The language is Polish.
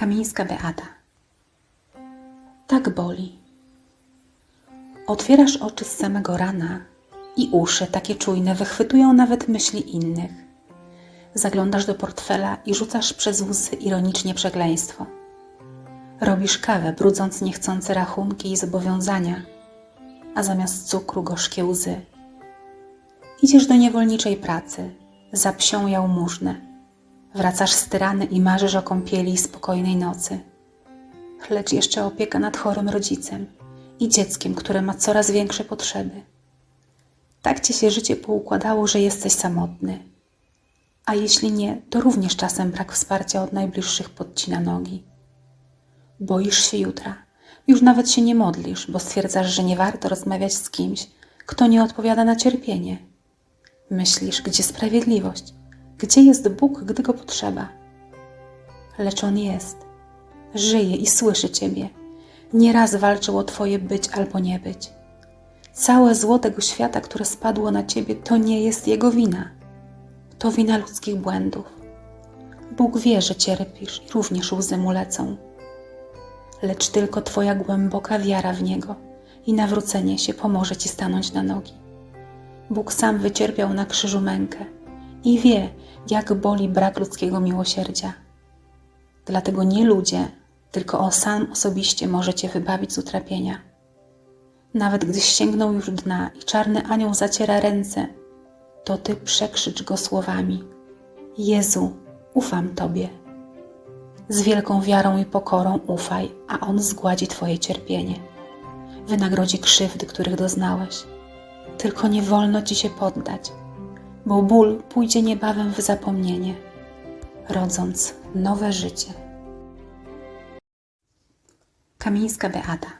Kamińska Beata. Tak boli. Otwierasz oczy z samego rana i uszy takie czujne wychwytują nawet myśli innych. Zaglądasz do portfela i rzucasz przez łzy ironicznie przekleństwo. Robisz kawę, brudząc niechcące rachunki i zobowiązania, a zamiast cukru gorzkie łzy. Idziesz do niewolniczej pracy, za psią jałmużnę. Wracasz z tyrany i marzysz o kąpieli i spokojnej nocy. Lecz jeszcze opieka nad chorym rodzicem i dzieckiem, które ma coraz większe potrzeby. Tak ci się życie poukładało, że jesteś samotny. A jeśli nie, to również czasem brak wsparcia od najbliższych podcina nogi. Boisz się jutra. Już nawet się nie modlisz, bo stwierdzasz, że nie warto rozmawiać z kimś, kto nie odpowiada na cierpienie. Myślisz, gdzie sprawiedliwość? Gdzie jest Bóg, gdy go potrzeba? Lecz On jest. Żyje i słyszy Ciebie. Nieraz walczył o Twoje być albo nie być. Całe zło tego świata, które spadło na Ciebie, to nie jest Jego wina. To wina ludzkich błędów. Bóg wie, że cierpisz i również łzy mu lecą. Lecz tylko Twoja głęboka wiara w Niego i nawrócenie się pomoże Ci stanąć na nogi. Bóg sam wycierpiał na krzyżu mękę i wie, jak boli brak ludzkiego miłosierdzia. Dlatego nie ludzie, tylko On sam osobiście może Cię wybawić z utrapienia. Nawet gdy sięgnął już dna i czarny anioł zaciera ręce, to Ty przekrzycz Go słowami Jezu, ufam Tobie. Z wielką wiarą i pokorą ufaj, a On zgładzi Twoje cierpienie. Wynagrodzi krzywdy, których doznałeś. Tylko nie wolno Ci się poddać, bo ból pójdzie niebawem w zapomnienie, rodząc nowe życie. Kamińska Beata